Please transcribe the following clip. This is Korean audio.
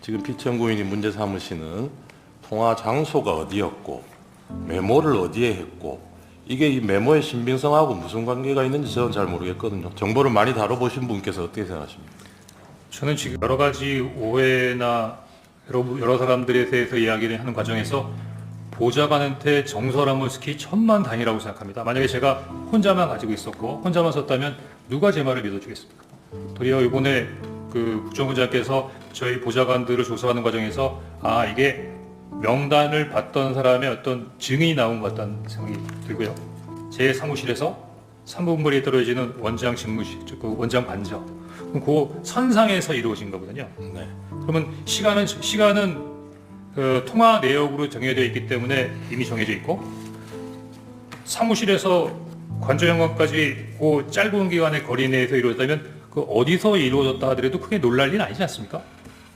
지금 피청구인이 문제 삼으시는 통화 장소가 어디였고 메모를 어디에 했고 이게 이 메모의 신빙성하고 무슨 관계가 있는지 저는 잘 모르겠거든요. 정보를 많이 다뤄보신 분께서 어떻게 생각하십니까? 저는 지금 여러 가지 오해나 여러, 여러 사람들에 대해서 이야기를 하는 과정에서 보좌관한테 정설함을 스키 천만 다행이라고 생각합니다. 만약에 제가 혼자만 가지고 있었고 혼자만 썼다면 누가 제 말을 믿어주겠습니까? 도리어 이번에 그 국정원장께서 저희 보좌관들을 조사하는 과정에서 아 이게 명단을 봤던 사람의 어떤 증인이 나온 것 같다는 생각이 들고요. 제 사무실에서 3분 거리에 떨어지는 원장 집무실, 그 원장 그럼 그 선상에서 이루어진 거거든요. 네. 그러면 시간은 시간은 그 통화 내역으로 정해져 있기 때문에 이미 정해져 있고 사무실에서 관저영화까지 그 짧은 기간의 거리 내에서 이루어졌다면 그 어디서 이루어졌다 하더라도 크게 놀랄 일은 아니지 않습니까?